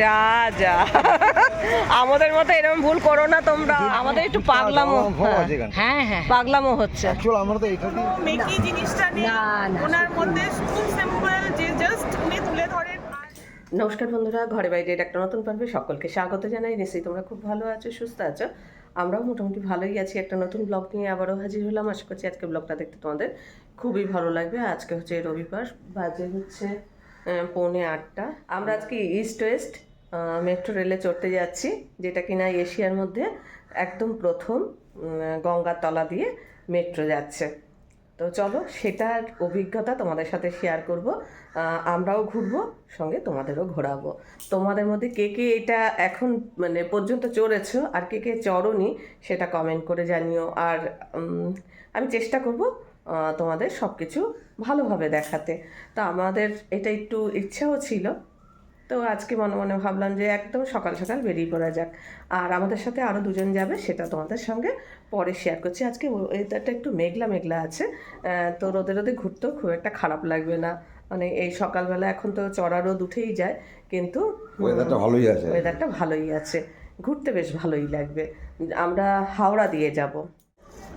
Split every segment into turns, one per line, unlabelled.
যা যা। আমাদের মতো এরকম ভুল করো না তোমরা। আমাদের একটু পাগলামো। হ্যাঁ,
হ্যাঁ হ্যাঁ।
পাগলামো হচ্ছে।
অ্যাকচুয়াল আমরা তো
মেকি জিনিসটা ওনার মধ্যে খুব সিম্পল যে জাস্ট উনি তুলে ধরেন।
নমস্কার বন্ধুরা ঘরে বাইরে একটা নতুন পর্বে সকলকে স্বাগত জানাই। নিশ্চয়ই তোমরা খুব ভালো আছো সুস্থ আছো। আমরাও মোটামুটি ভালোই আছি। একটা নতুন ব্লগ নিয়ে আবারও হাজির হলাম। আশা করছি আজকে ব্লগটা দেখতে তোমাদের খুবই ভালো লাগবে। আজকে হচ্ছে রবিবার। বাজে হচ্ছে পৌনে আটটা। আমরা আজকে ইস্ট ওয়েস্ট মেট্রো রেলে চড়তে যাচ্ছি, যেটা কিনা এশিয়ার মধ্যে একদম প্রথম গঙ্গার তলা দিয়ে মেট্রো যাচ্ছে। তো চলো, সেটার অভিজ্ঞতা তোমাদের সাথে শেয়ার করব। আমরাও ঘুরবো, সঙ্গে তোমাদেরও ঘোরাবো। তোমাদের মধ্যে কে কে এটা এখন মানে পর্যন্ত চড়েছো আর কে কে চড়নি, সেটা কমেন্ট করে জানিও। আর আমি চেষ্টা করব তোমাদের সব কিছু ভালোভাবে দেখাতে। তা আমাদের এটা একটু ইচ্ছাও ছিল। তো আজকে মনে মনে ভাবলাম যে একদম সকাল সকাল বেরিয়ে পড়া যাক। আর আমাদের সাথে আরও দুজন যাবে সেটা তোমাদের সঙ্গে পরে শেয়ার করছি। আজকে ওয়েদারটা একটু মেঘলা মেঘলা আছে। আহ, তো রোদে রোদে ঘুরতেও খুব একটা খারাপ লাগবে না। মানে এই সকালবেলা এখন তো চড়া রোদ উঠেই যায় কিন্তু
ওয়েদারটা ভালোই আছে।
ওয়েদারটা ভালোই আছে। ঘুরতে বেশ ভালোই লাগবে। আমরা হাওড়া দিয়ে যাব।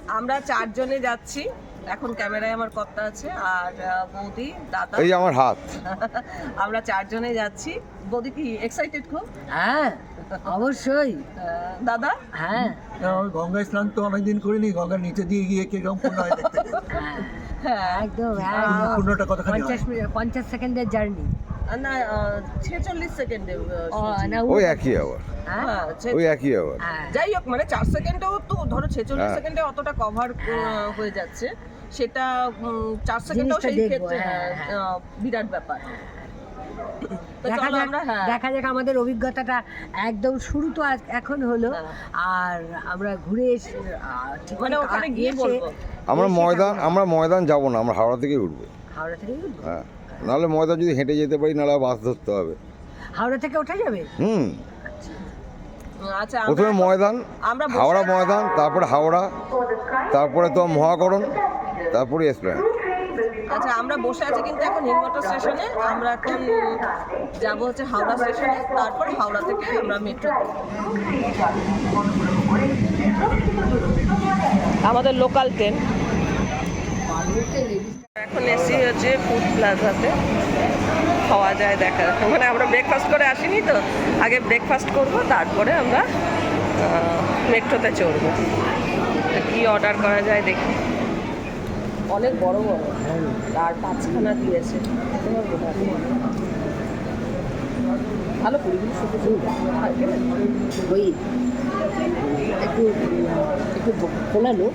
আমরা চারজনে যাচ্ছি। এখন ক্যামেরায় আমার কর্তা আছে আর বৌদি দাদা।
এই আমার হাত।
আমরা চারজনে যাচ্ছি। বৌদি কি এক্সাইটেড খুব?
হ্যাঁ অবশ্যই।
দাদা?
হ্যাঁ।
গঙ্গায় স্নান তো অনেকদিন করিনি গঙ্গার নিচে দিয়ে গিয়ে কীরকম পূর্ণ হয় দেখতে।
হ্যাঁ
হ্যাঁ
একদম
পূর্ণ- পূর্ণটা কতখানি
পঞ্চাশ সেকেন্ডের জার্নি।
না ছেচল্লিশ সেকেন্ডে
না
ওই একই আবার
হ্যাঁ
ওই একই আবার
হ্যাঁ
যাই হোক মানে চার সেকেন্ডেও তো ধরো ছেচল্লিশ
হ্যাঁ।
সেকেন্ডে অতটা কভার হয়ে যাচ্ছে। সেটা চার সেকেন্ডও
জিনিসটা
সেই ক্ষেত্রে বিরাট ব্যাপার।
দেখা যাক দেখা যাক আমাদের অভিজ্ঞতাটা একদম শুরু তো এখন হলো। আর আমরা ঘুরে এসে ঠিক
মানে ওখানে গিয়ে বলব।
আমরা ময়দান আমরা ময়দান যাব না আমরা হাওড়া থেকে উঠবো
হাওড়া থেকে উঠবো?
হ্যাঁ। নাহলে ময়দান যদি হেঁটে যেতে পারি নাহলে বাস ধরতে হবে।
হাওড়া থেকে ওঠা যাবে?
হুম।
আচ্ছা
প্রথমে ময়দান
আমরা
হাওড়া ময়দান তারপরে হাওড়া তারপরে তো মহাকরণ তারপরে এসপ্ল্যান
আচ্ছা আমরা বসে আছি কিন্তু এখন হিমমটর স্টেশনে। আমরা এখন যাব হচ্ছে হাওড়া স্টেশনে তারপর হাওড়া থেকে আমরা মেট্রো। আমাদের লোকাল ট্রেন এখন এসি হচ্ছে ফুড প্লাজাতে খাওয়া যায়, দেখা মানে আমরা ব্রেকফাস্ট করে আসিনি তো। আগে ব্রেকফাস্ট করব, তারপরে আমরা মেট্রোতে চড়বো। কি অর্ডার করা যায় দেখি। অনেক বড় বড়। আর পাঁচখানা দিয়েছে। ভালো শুধু শুধু
ওই একটু একটু খোলালো।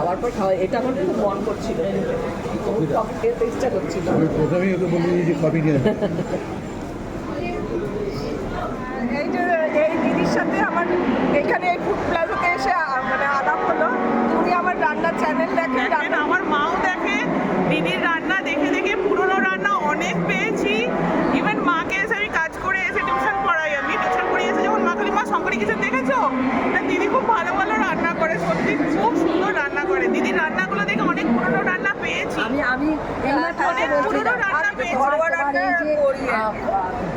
খাওয়ার পর খাওয়া এটা আমার খুব মন করছিল। কফি খেতে ইচ্ছা করছিল।
প্রথমেই ওকে বলি যে কফি নিয়ে
এই দিদির সাথে আমার এখানে এই ফুড প্লাজাতে এসে মানে আলাপ হলো। উনি আমার রান্নার চ্যানেল দেখেন আমার মাও দেখে দিদির রান্না দেখে দেখে পুরনো রান্না অনেক পেয়েছি। ইভেন মাকে এসে আমি কাজ করে এসে টিউশন পড়াই আমি টিউশন পড়িয়ে এসে যখন মা খালি মা শঙ্করী কিছু দেখেছ? দিদি খুব ভালো ভালো রান্না করে সত্যি খুব সুন্দর রান্না করে। দিদির রান্নাগুলো দেখে অনেক পুরনো রান্না পেয়েছি।
আমি আমি
অনেক পুরনো রান্না পেয়েছি।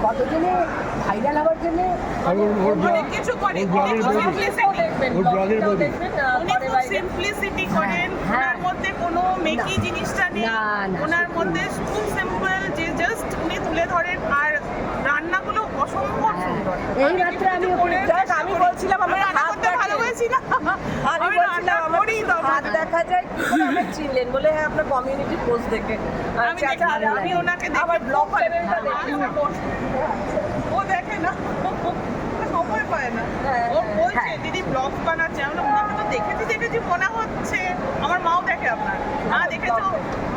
কতজনে ভাইরাল হওয়ার জন্য
অনেক কিছু করে সিম্পলিসিটি করেন।
হ্যাঁ।
ওনার মধ্যে কোনো মেকি জিনিসটা নেই।
না, না,
ওনার মধ্যে খুব সিম্পল যে জাস্ট উনি তুলে ধরেন। আর রান্নাগুলো অসম্ভব সুন্দর।
এই মাত্র আমি
আমি বলছিলাম আমি রান্না করতে ভালোবাসি না
আমি বলছিলাম হাত দেখা যায় কি করে আমাকে চিনলেন বলে হ্যাঁ আপনার কমিউনিটি পোস্ট দেখে।
আমি
আচ্ছা,
দেখি
আচ্ছা,
আমি ওনাকে দেখে
আবার ব্লগ চ্যানেলটা দেখি
ও দেখে না। সময় পায় না।
হ্যাঁ,
ও বলছে
হ্যাঁ।
দিদি ব্লগ বানাচ্ছে। আমরা ওনাকে তো দেখেছি দেখেছি মনে হচ্ছে। আমার মাও দেখে আপনার। মা দেখেছ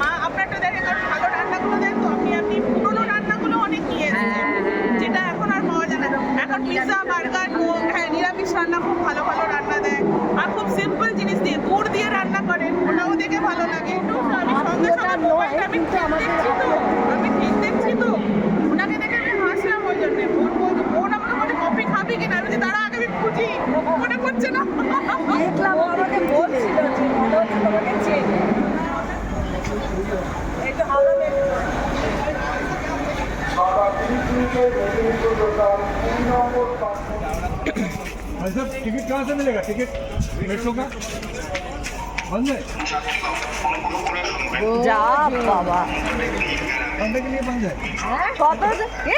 মা আপনারটা দেখে কারণ ভালো রান্নাগুলো তো আপনি আপনি এখন পিৎজা বার্গার হ্যাঁ নিরামিষ রান্না খুব ভালো ভালো রান্না দেয়। আর খুব সিম্পল জিনিস দিয়ে গুড় দিয়ে রান্না করেন ওটাও দেখে ভালো লাগে। আমি সঙ্গে সঙ্গে মোবাইলটা আমি দেখছি তো আমি ঠিক দেখছি তো। ওনাকে দেখে আমি হাসলাম ওই জন্য। বোন বলছে বোন আমাকে বলে কফি খাবি কিনা? আমি দাঁড়া আগে আমি খুঁজি। মনে পড়ছে না।
দেখলাম
আমাকে বলছিল যে
তোমাকে চেনে
टिकट कहाँ से मिलेगा टिकट मेट्रो का बंद है
যা বাবা
बंदे के लिए बंद है
কত কি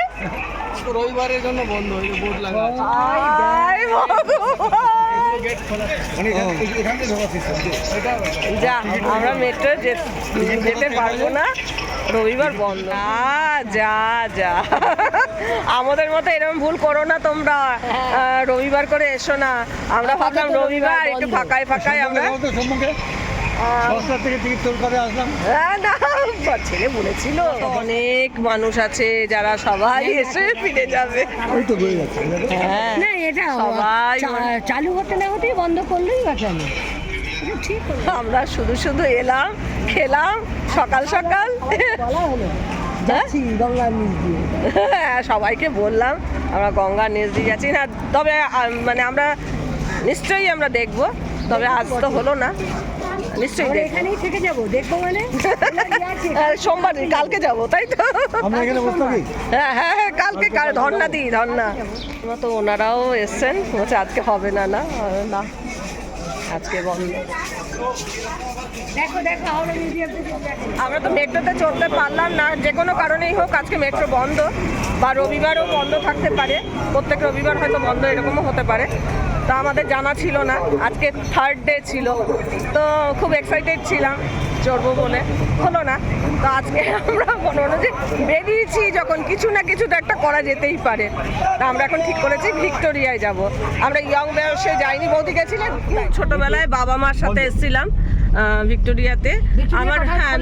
রবিবারের জন্য বন্ধ হয়ে বোর্ড লাগা আছে
আয় ভগবান।
মানে এখান থেকে ঢোকা সিস্টেম
যা আমরা মেট্রো যেতে পারবো না রবিবার বন্ধ আ, যা যা আমাদের মতো এরকম ভুল করো না তোমরা। রবিবার করে এসো না। আমরা ভাবলাম রবিবার একটু ফাঁকায় ফাঁকায় আমরা। ছেলে বলেছিল অনেক মানুষ আছে যারা সবাই এসে ফিরে যাবে।
ওই তো হয়ে যাচ্ছে
হ্যাঁ
না এটা
সবাই
চালু হতে না হতেই বন্ধ করলেই বা কেন এটা ঠিক হলো।
আমরা শুধু শুধু এলাম খেলাম সকাল সকাল।
বলা হলো যাচ্ছি গঙ্গার নিচ দিয়ে।
হ্যাঁ সবাইকে বললাম আমরা গঙ্গার নিচ দিয়ে যাচ্ছি। না তবে মানে আমরা নিশ্চয়ই আমরা দেখব তবে আজ তো হলো না। নিশ্চয়ই
এখানেই থেকে যাব দেখব মানে?
সোমবার কালকে যাব তাই তো?
আমরা এখানে বসে থাকি?
হ্যাঁ হ্যাঁ হ্যাঁ কালকে কাল ধর্না দিই ধর্না তো ওনারাও এসছেন বলছে আজকে হবে না না না। আজকে বন্ধ। আমরা তো মেট্রোতে চলতে পারলাম না যে কোনো কারণেই হোক আজকে মেট্রো বন্ধ বা রবিবারও বন্ধ থাকতে পারে। প্রত্যেক রবিবার হয়তো বন্ধ এরকমও হতে পারে। তা আমাদের জানা ছিল না আজকে থার্ড ডে ছিল। তো খুব এক্সাইটেড ছিলাম চড়বো বলে। হলো না। তো আজকে আমরা মনে হলো যে বেরিয়েছি যখন কিছু না কিছু তো একটা করা যেতেই পারে। তা আমরা এখন ঠিক করেছি ভিক্টোরিয়ায় যাব। আমরা ইয়ং বয়সে যাইনি বৌদি গেছিলেন? ছোটবেলায় বাবা মার সাথে এসেছিলাম ভিক্টোরিয়াতে। আমার হ্যাঁ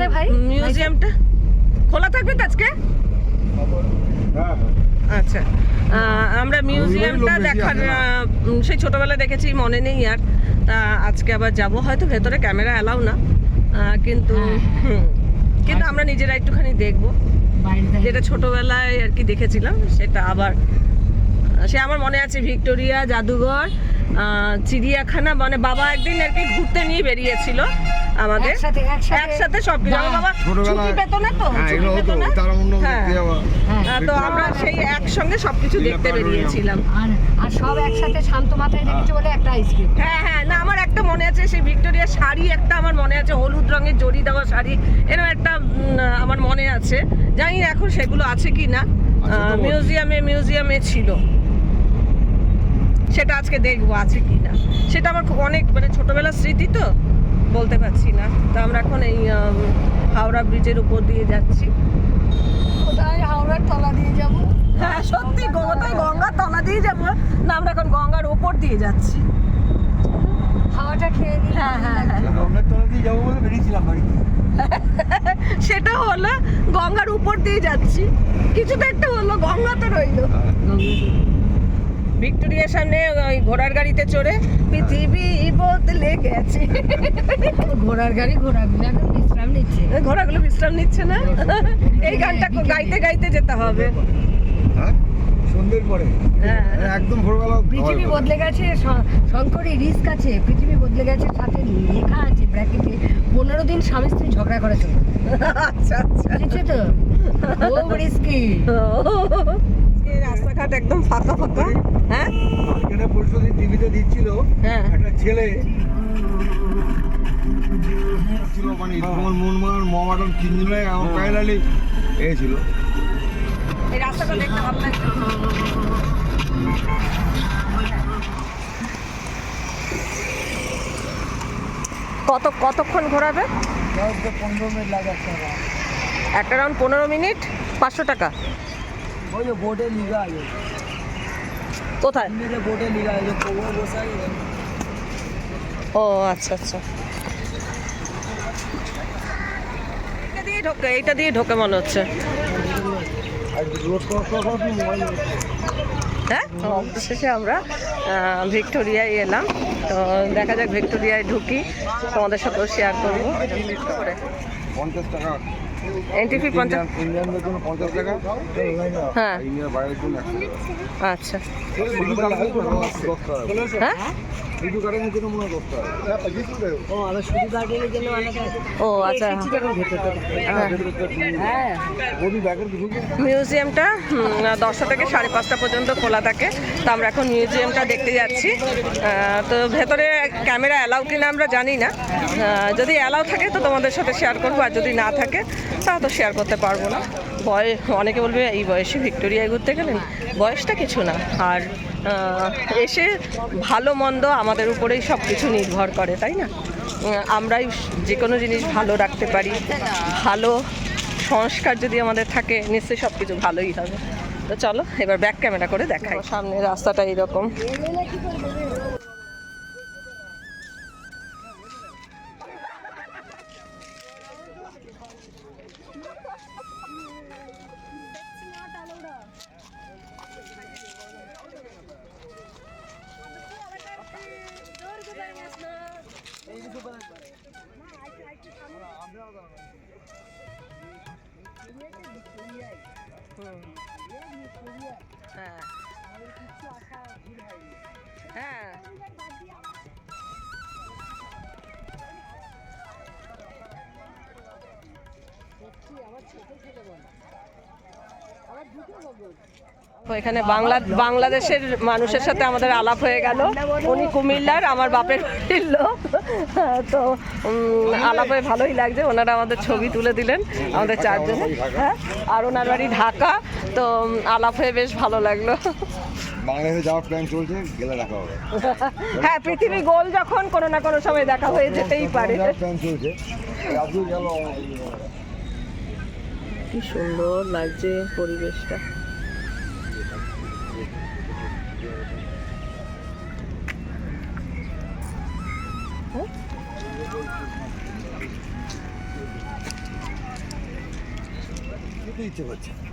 মিউজিয়ামটা খোলা থাকবে তো আজকে? আচ্ছা। আমরা মিউজিয়ামটা দেখার সেই ছোটবেলায় দেখেছি মনে নেই আর। তা আজকে আবার যাব হয়তো ভেতরে ক্যামেরা অ্যালাউ না। কিন্তু হুম, কিন্তু আমরা নিজেরা একটুখানি দেখব। যেটা ছোটবেলায় আর কি দেখেছিলাম সেটা আবার সে আমার মনে আছে ভিক্টোরিয়া জাদুঘর চিড়িয়াখানা মানে বাবা একদিন আর কি ঘুরতে নিয়ে বেরিয়েছিল আমাদের।
একসাথে
সব কিছু। আমার বাবা ছুটি পেত না তো
হ্যাঁ
ছুটি পেত না। হ্যাঁ।
হ্যাঁ।
তো আমরা সেই একসঙ্গে সবকিছু দেখতে বেরিয়েছিলাম।
আর সব একসাথে শান্ত মাথায় দেখেছ বলে একটা আইসক্রিম
হ্যাঁ হ্যাঁ না আমার একটা মনে আছে সেই ভিক্টোরিয়া শাড়ি একটা আমার মনে আছে হলুদ রঙের জড়ি দেওয়া শাড়ি এরকম একটা আমার মনে আছে। জানি না এখন সেগুলো আছে কি না। মিউজিয়ামে মিউজিয়ামে ছিল। সেটা আজকে দেখব আছে কি না। সেটা আমার খুব অনেক মানে ছোটবেলার স্মৃতি তো বলতে পারছি না। তো আমরা এখন এই হাওড়া ব্রিজের উপর দিয়ে যাচ্ছি।
হাওড়ার তলা দিয়ে যাব।
হ্যাঁ সত্যি কোথায় গঙ্গার তলা দিয়ে যাব। না আমরা এখন গঙ্গার উপর দিয়ে যাচ্ছি।
হাওয়াটা খেয়ে নিই
হ্যাঁ হ্যাঁ হ্যাঁ।
গঙ্গার তলা দিয়ে যাব বলে বেরিয়েছিলাম বাড়ি
সেটা হলো গঙ্গার উপর দিয়ে যাচ্ছি। কিছু তো একটা হলো গঙ্গা তো রইল। ভিক্টোরিয়ার সামনে ওই ঘোড়ার গাড়িতে চড়ে পৃথিবী বদলে গেছে।
ঘোড়ার গাড়ি ঘোড়াগুলো এখন বিশ্রাম নিচ্ছে।
ঘোড়াগুলো বিশ্রাম নিচ্ছে না? এই গানটা গাইতে গাইতে যেতে হবে।
হ্যাঁ?
সন্ধ্যের পরে।
হ্যাঁ।
একদম ভোরবেলা
পৃথিবী বদলে গেছে শঙ্করী রিস্ক আছে। পৃথিবী বদলে গেছে সাথে লেখা আছে ব্র্যাকেটে পনেরো দিন স্বামী স্ত্রী ঝগড়া
আচ্ছা আচ্ছা।
তো? খুব রিস্কি
রাস্তাঘাট একদম ফাঁকা ফাঁকা। হ্যাঁ?
এখানে পরশু দিন টিভিতে দিচ্ছিল
হ্যাঁ।
একটা ছেলে।
ছিল মানে তোমার তিনজনে আমার এ ছিল।
এই রাস্তাটা দেখতে ভালো লাগছে। কত কতক্ষণ ঘোরাবে?
পনেরো মিনিট লাগে একটা
রাউন্ড পনেরো মিনিট পাঁচশো টাকা।
ওই যে বোর্ডে লিগা আছে
কোথায়?
হিন্দিতে বোর্ডে লিগা আছে বসাই
ও আচ্ছা আচ্ছা। এটা দিয়ে ঢোকে এইটা দিয়ে ঢোকে মনে হচ্ছে। হ্যাঁ? অবশেষে আমরা ভিক্টোরিয়ায় এলাম। তো দেখা যাক ভিক্টোরিয়ায় ঢুকি। তোমাদের সাথেও শেয়ার করব।
পঞ্চাশ টাকা।
এন্ট্রি ফি পঞ্চাশ
ইন্ডিয়ানদের জন্য পঞ্চাশ টাকা
হ্যাঁ।
ইন্ডিয়ার বাইরের জন্য
আচ্ছা। হ্যাঁ
ও
আচ্ছা।
হ্যাঁ।
হ্যাঁ
বডি ব্যাগের কিছু কি?
মিউজিয়ামটা দশটা থেকে সাড়ে পাঁচটা পর্যন্ত খোলা থাকে। তো আমরা এখন মিউজিয়ামটা দেখতে যাচ্ছি। তো ভেতরে ক্যামেরা অ্যালাউ কিনা আমরা জানি না। যদি অ্যালাউ থাকে তো তোমাদের সাথে শেয়ার করব আর যদি না থাকে তা তো শেয়ার করতে পারব না। বয়স অনেকে বলবে, এই বয়সে ভিক্টোরিয়ায় ঘুরতে গেলেন বয়সটা কিছু না। আর এসে ভালো, মন্দ আমাদের উপরেই সব কিছু নির্ভর করে, তাই না? আমরাই যে কোনো জিনিস ভালো রাখতে পারি। ভালো সংস্কার যদি আমাদের থাকে, নিশ্চয়ই সব কিছু ভালোই হবে। তো চলো, এবার ব্যাক ক্যামেরা করে দেখাই। সামনে রাস্তাটা এইরকম এখানে বাংলা বাংলাদেশের মানুষের সাথে আমাদের আলাপ হয়ে গেল। উনি কুমিল্লার আমার বাপের বাড়ির লোক। তো আলাপ হয়ে ভালোই লাগছে। ওনারা আমাদের ছবি তুলে দিলেন আমাদের চারজন। হ্যাঁ? আর ওনার বাড়ি ঢাকা। তো আলাপ হয়ে বেশ ভালো লাগল।
বাংলাদেশে যাওয়ার প্ল্যান চলছে গেলে দেখা হবে।
হ্যাঁ পৃথিবী গোল যখন কোনো না কোনো সময় দেখা হয়ে যেতেই পারে।
প্ল্যান চলছে।
কি সুন্দর লাগছে পরিবেশটা।
খেতে ইচ্ছে করছে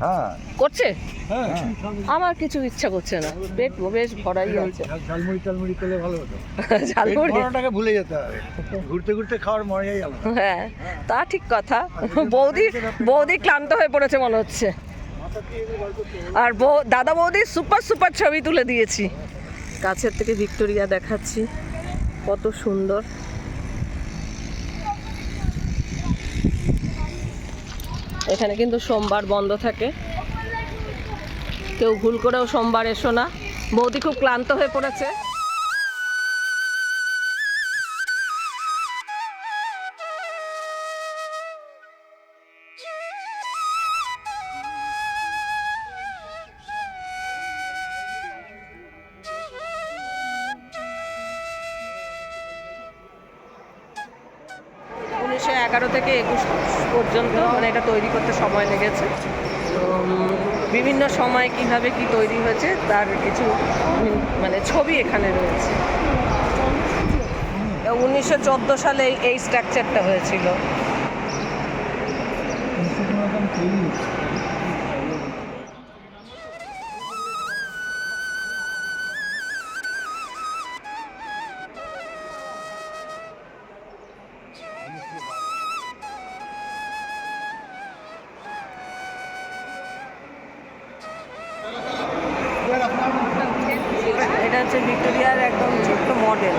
হ্যাঁ।
করছে?
হ্যাঁ।
আমার কিছু ইচ্ছা করছে না। পেট বেশ ভরাই আছে।
ঝালমুড়ি টালমুড়ি করলে ভালো হতো।
ঝালমুড়ি?
পরোটাকে ভুলে যেতে হবে। ঘুরতে ঘুরতে খাওয়ার মজাই আলাদা।
হ্যাঁ তা ঠিক কথা। বৌদি বৌদি ক্লান্ত হয়ে পড়েছে মনে হচ্ছে। আর বৌ দাদা বৌদি সুপার সুপার ছবি তুলে দিয়েছি। কাছের থেকে ভিক্টোরিয়া দেখাচ্ছি। কত সুন্দর। এখানে কিন্তু সোমবার বন্ধ থাকে। কেউ ভুল করেও সোমবার এসো না। বৌদি খুব ক্লান্ত হয়ে পড়েছে। উনিশশো এগারো থেকে একুশ পর্যন্ত মানে এটা তৈরি করতে সময় লেগেছে। তো বিভিন্ন সময় কীভাবে কি তৈরি হয়েছে, তার কিছু মানে ছবি এখানে রয়েছে। উনিশশো চোদ্দ সালে এই স্ট্রাকচারটা হয়েছিল। হচ্ছে ভিক্টোরিয়ার একদম ছোট্ট মডেল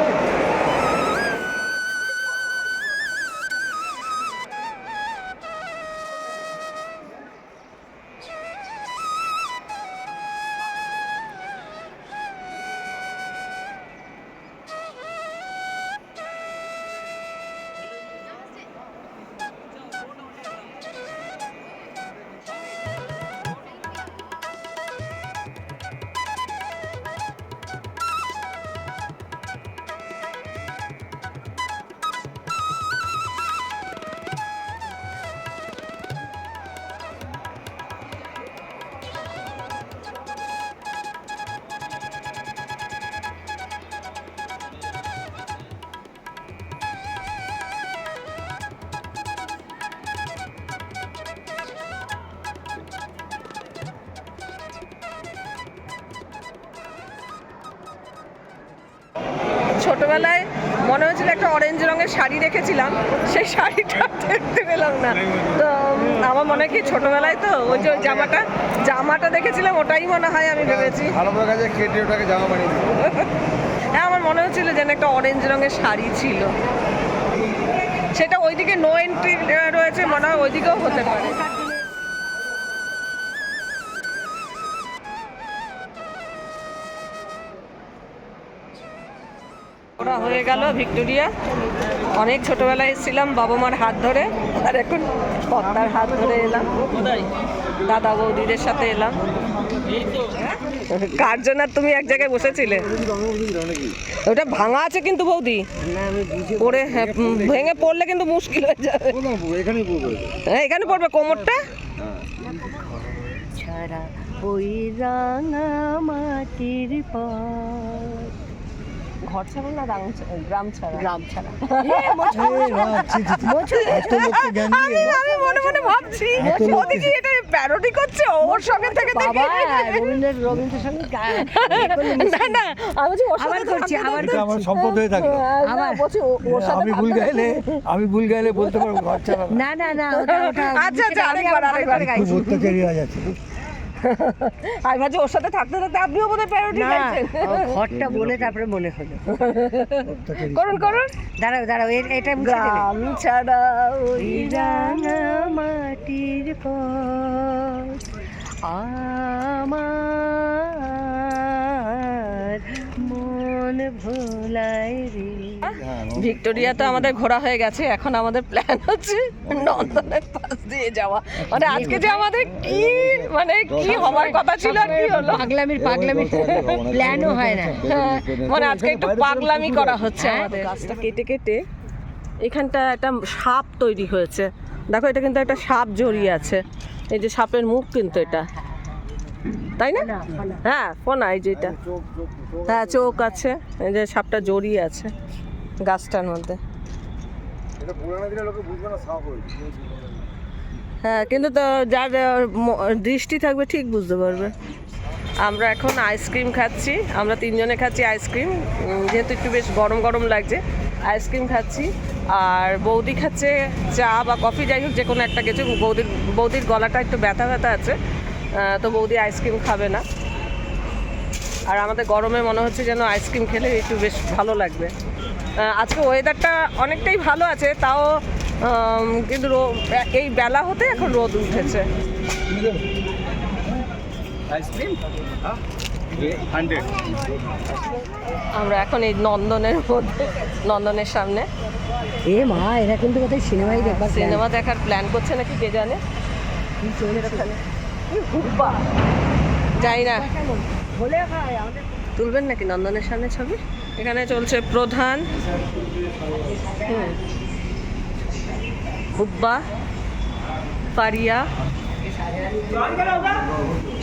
ছোটবেলায় মনে হয়েছিল একটা অরেঞ্জ রঙের শাড়ি রেখেছিলাম সেই শাড়িটা দেখতে পেলাম না। তো আমার মনে কি ছোটবেলায় তো ওই যে জামাটা জামাটা দেখেছিলাম ওটাই মনে হয় আমি ভেবেছি।
কাছে কেটে ওটাকে জামা বানিয়ে
হ্যাঁ আমার মনে হচ্ছিল যেন একটা অরেঞ্জ রঙের শাড়ি ছিল। সেটা ওইদিকে নো এন্ট্রি রয়েছে মনে হয় ওইদিকেও হতে পারে। ওরা হয়ে গেল ভিক্টোরিয়া। অনেক ছোটবেলায় এসেছিলাম বাবা মার হাত ধরে আর এখন কর্তার হাত ধরে এলাম। দাদা বৌদিদের সাথে এলাম। কার জন্য তুমি এক জায়গায় বসেছিলে? ওটা ভাঙা আছে কিন্তু বৌদি। পড়ে হ্যাঁ, ভেঙে পড়লে কিন্তু মুশকিল হয়ে যাবে। হ্যাঁ এখানে পড়বে কোমরটা?
ছাড়া ওই রাঙা মাটির পথ
ঘর ছাড়া না গ্রাম ছাড়া?
গ্রাম ছাড়া।
আমি আমি মনে মনে ভাবছি মোদি কি এটা প্যারোডি করছে ওর সঙ্গে থেকে
বাবা
দেখে
রবীন্দ্র রবীন্দ্র সঙ্গে
না না আমি বলছি ওর
আবার করছি,
আমার সম্পদ হয়ে থাকে।
বলছি ওর সাথে
আমি ভুল গাইলে আমি ভুল গাইলে বলতে পারব ঘর
না। না না ওটা ওটা
আচ্ছা, আচ্ছা, আরেকবার, আরেকবার।
গাইছি।
আমি ভাবছি ওর সাথে থাকতে থাকতে আপনিও বোধহয় প্যারোডি
না
গাইছেন।
ঘরটা বলে তারপরে মনে হলো।
করুন করুন।
দাঁড়াও দাঁড়াও এটা
গ্রাম ছাড়া ওই
ওই রাঙা মাটির পর আমার মন রে।
ভিক্টোরিয়া তো আমাদের ঘোরা হয়ে গেছে এখন আমাদের প্ল্যান হচ্ছে নন্দনের পাশ দিয়ে যাওয়া। মানে আজকে যে আমাদের কি মানে কি হওয়ার কথা ছিল আর কি হলো?
পাগলামির পাগলামির প্ল্যানও হয় না।
হ্যাঁ, মানে আজকে একটু পাগলামি করা হচ্ছে আমাদের। গাছটা কেটে কেটে এখানটা একটা সাপ তৈরি হয়েছে। দেখো এটা কিন্তু একটা সাপ জড়িয়ে আছে। এই যে সাপের মুখ কিন্তু এটা। তাই না? হ্যাঁ ফোনা এই যেটা হ্যাঁ চোখ আছে এই যে সাপটা জড়িয়ে আছে গাছটার মধ্যে। হ্যাঁ কিন্তু তো যার দৃষ্টি থাকবে ঠিক বুঝতে পারবে। আমরা এখন আইসক্রিম খাচ্ছি আমরা তিনজনে খাচ্ছি আইসক্রিম। যেহেতু একটু বেশ গরম গরম লাগছে আইসক্রিম খাচ্ছি। আর বৌদি খাচ্ছে চা বা কফি যাই হোক যে কোনো একটা কিছু বৌদির বৌদির গলাটা একটু ব্যথা ব্যথা আছে। তো বৌদি আইসক্রিম খাবে না। আর আমাদের গরমে মনে হচ্ছে যেন আইসক্রিম খেলে একটু বেশ ভালো লাগবে। আজকে ওয়েদারটা অনেকটাই ভালো আছে তাও কিন্তু এই বেলা হতে এখন রোদ উঠেছে। আমরা এখন এই নন্দনের মধ্যে নন্দনের সামনে।
এ মা এরা কিন্তু কোথায় সিনেমাই দেখবার
সিনেমা দেখার প্ল্যান করছে নাকি কে জানে?
কি
হুব্বা। যাই না।
আমাদের।
তুলবেন নাকি নন্দনের সামনে ছবি? এখানে চলছে প্রধান। হুব্বা পারিয়া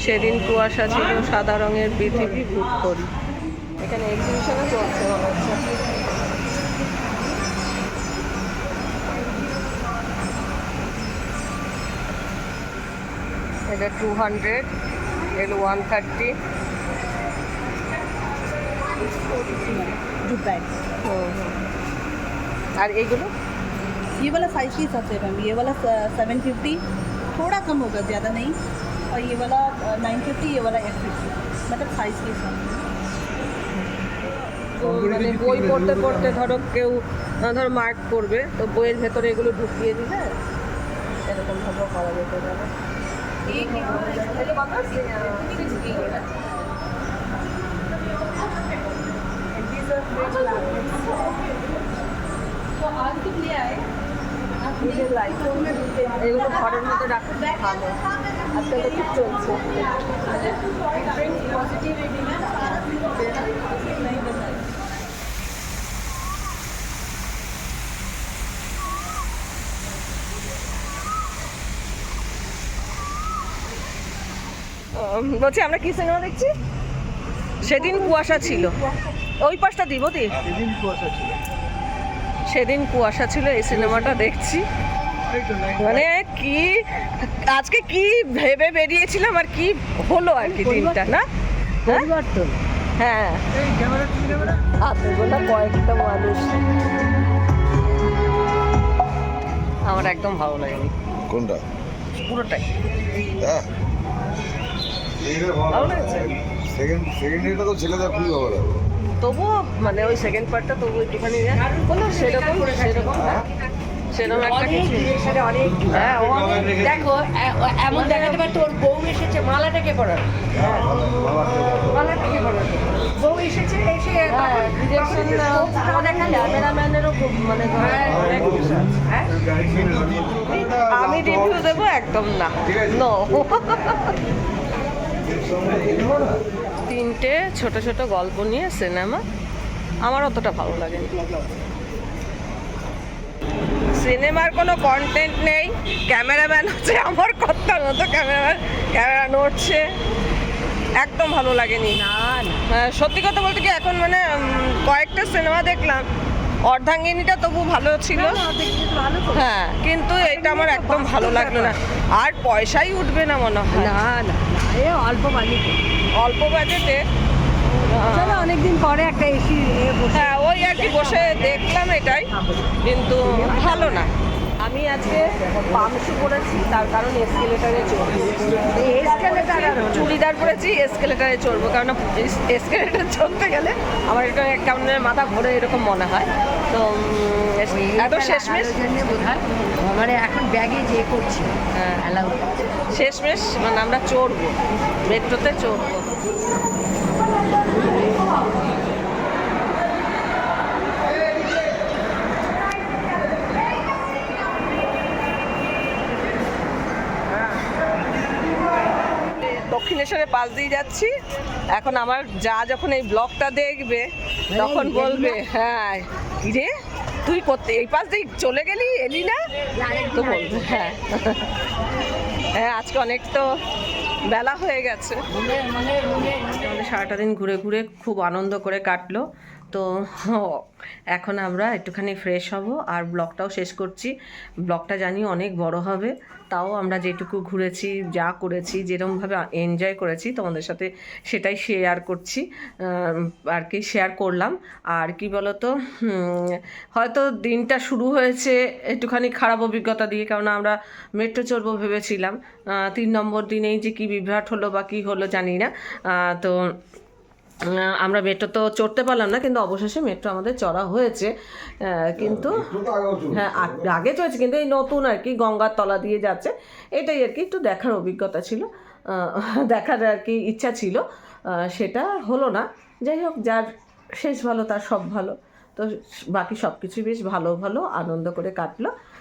সেদিন কুয়াশা ছিল সাদা রঙের পৃথিবী ভূত করি। এখানে এক্সিবিশনে চলছে এটা টু হান্ড্রেড এগুলো ওয়ান থার্টি আর এইগুলো
ये वाला साइज के हिसाब से मैम ये वाला सेवन फिफ्टी थोड़ा कम होगा ज़्यादा नहीं और ये वाला नाइन फिफ्टी ये वाला एट फिफ्टी मतलब साइज के हिसाब से
তো মানে বই পড়তে পড়তে ধরো কেউ আহ, ধরো মার্ক করবে তো বইয়ের ভেতরে এগুলো ঢুকিয়ে দিলে এরকম ভাবে করা যেতে পারে এগুলো ঘরের মধ্যে রাখতে ভালো আজকাল তো খুব চলছে বলছি আমরা কি সিনেমা দেখছি? সেদিন কুয়াশা ছিল। ওই পাশটা দিব দি সেদিন কুয়াশা ছিল এই সিনেমাটা দেখছি। মানে কি আজকে কি ভেবে বেরিয়েছিলাম আর কি হলো আর কি দিনটা না? হ্যাঁ?
পরিবর্তন
হ্যাঁ কয়েকটা মানুষ। আমার একদম ভালো লাগেনি।
কোনটা?
পুরোটাই।
হ্যাঁ সেকেন্ড সেকেন্ড এটা তো ছেলেদের খুবই ভালো লাগে।
তবুও মানে ওই সেকেন্ড পার্টটা তবু একটুখানি সেরকম সেরকম হ্যাঁ, সেরকম একটা
অনেক
কিছু।
অনেক
হ্যাঁ অনেক
দেখো। এমন দেখাতে পারে তোর বউ এসেছে মালাটাকে পড়ার মালাটাকে পড়ার বউ এসেছে এসে
হ্যাঁ ক্যামেরাম্যানেরও খুব মানে অনেক
হ্যাঁ।
আমি রিভিউ দেবো একদম না। নো তিনটে ছোট ছোট গল্প নিয়ে সিনেমা। আমার অতটা ভালো লাগেনি সিনেমার কোনো কন্টেন্ট নেই। ক্যামেরাম্যান হচ্ছে আমার কর্তার মতো ক্যামেরাম্যান। ক্যামেরা নড়ছে একদম ভালো লাগেনি।
না না।
হ্যাঁ, সত্যি কথা বলতে কি এখন মানে কয়েকটা সিনেমা দেখলাম। অর্ধাঙ্গিনীটা তবু ভালো ছিল। হ্যাঁ কিন্তু এটা আমার একদম ভালো লাগল না। আর পয়সাই উঠবে না মনে হয়।
না না এ অল্প বাজেটে।
অল্প বাজেটে?
চলো অনেকদিন পরে একটা এসি
হ্যাঁ ওই আর কি বসে দেখলাম এটাই। কিন্তু ভালো না। আমি আজকে পামশু পরেছি তার কারণ এসকেলেটারে চড়বো। চুড়িদার পরেছি এসকেলেটারে চড়বো কারণ এসকেলেটার চড়তে গেলে আমার এটা কেমন মাথা ঘোরে এরকম মনে হয়। তো এত শেষমেশ।
মানে এখন ব্যাগে যে করছি
হ্যাঁ। শেষমেশ মানে আমরা চড়বো মেট্রোতে চড়বো। দক্ষিণেশ্বরের পাশ দিয়ে যাচ্ছি। এখন আমার যা যখন এই ব্লগটা দেখবে তখন বলবে হ্যাঁ রে তুই করতে এই পাশ দিয়ে চলে গেলি? এলি না? তো বলবে হ্যাঁ। হ্যাঁ আজকে অনেক তো বেলা হয়ে গেছে। সারাটা দিন ঘুরে ঘুরে খুব আনন্দ করে কাটলো। তো এখন আমরা একটুখানি ফ্রেশ হব আর ব্লগটাও শেষ করছি। ব্লগটা জানি অনেক বড় হবে, তাও আমরা যেটুকু ঘুরেছি, যা করেছি যেরকমভাবে এনজয় করেছি, তোমাদের সাথে সেটাই শেয়ার করছি আর কি শেয়ার করলাম। আর কি বলতো হয়তো দিনটা শুরু হয়েছে একটুখানি খারাপ অভিজ্ঞতা দিয়ে, কারণ আমরা মেট্রো চড়বো ভেবেছিলাম। তিন নম্বর দিনেই যে কী বিভ্রাট হলো বা কী হলো জানি না। তো আমরা মেট্রো তো চড়তে পারলাম না কিন্তু অবশেষে মেট্রো আমাদের চড়া হয়েছে। কিন্তু হ্যাঁ আগে চলেছে কিন্তু এই নতুন আর কি গঙ্গার তলা দিয়ে যাচ্ছে। এটাই আর কি একটু দেখার অভিজ্ঞতা ছিল দেখার আর কি ইচ্ছা ছিল। সেটা হলো না। যাই হোক যার শেষ ভালো তার সব ভালো। তো বাকি সব কিছুই বেশ ভালো ভালো আনন্দ করে কাটলো।